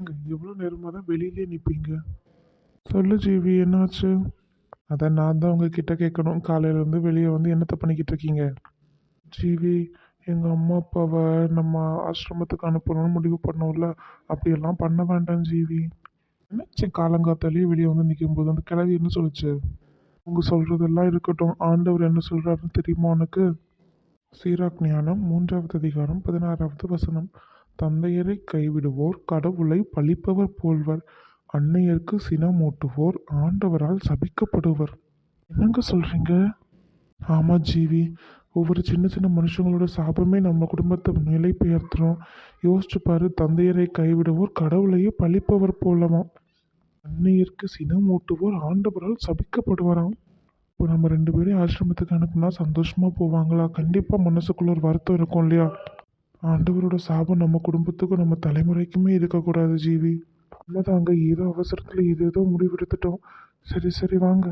ஏங்க எவ்வளோ நேரமாக தான் வெளியிலே நிற்பீங்க சொல்லு ஜீவி என்னாச்சு? அதான் நான் தான் உங்ககிட்ட கேட்கணும். காலையிலேருந்து வெளியே வந்து என்னத்தை பண்ணிக்கிட்டு இருக்கீங்க? ஜீவி எங்கள் அம்மா அப்பாவை நம்ம ஆசிரமத்துக்கு அனுப்பணும்னு முடிவு பண்ணோம்ல. அப்படியெல்லாம் பண்ண வேண்டாம் ஜீவி. என்னச்சு? காலங்காத்தாலேயே வெளியே வந்து நிற்கும்போது அந்த கிழவி என்ன சொல்லுச்சு? உங்கள் சொல்கிறதெல்லாம் இருக்கட்டும். ஆண்டவர் என்ன சொல்கிறாருன்னு தெரியுமா உனக்கு? சீராக் ஞானம் மூன்றாவது அதிகாரம் பதினாறாவது வசனம். தந்தையரை கைவிடுவோர் கடவுளை பழிப்பவர் போல்வர் அன்னையருக்கு சினமூட்டுவோர் ஆண்டவரால் சபிக்கப்படுவர். என்னங்க சொல்கிறீங்க ஆமாம் ஜீவி ஒவ்வொரு சின்ன சின்ன மனுஷங்களோட சாபமே நம்ம குடும்பத்தை நிலை பெயர்த்துறோம் யோசிச்சு பாரு தந்தையரை கைவிடுவோர் கடவுளையே பழிப்பவர் போலவாம். அன்னையருக்கு சினமூட்டுவோர் ஆண்டவரால் சபிக்கப்படுவாராம். இப்போ நம்ம ரெண்டு பேரும் ஆசிரமத்துக்கு அனுப்புனா சந்தோஷமாக போவாங்களா? கண்டிப்பாக மனசுக்குள்ள ஒரு வருத்தம் இருக்கும் இல்லையா? ஆண்டவரோட சாபம் நம்ம குடும்பத்துக்கும் நம்ம தலைமுறைக்குமே இருக்கக்கூடாது ஜீவி. நம்ம தாங்க ஏதோ அவசரத்தில் ஏதேதோ முடிவெடுத்துட்டோம். சரி சரி வாங்க.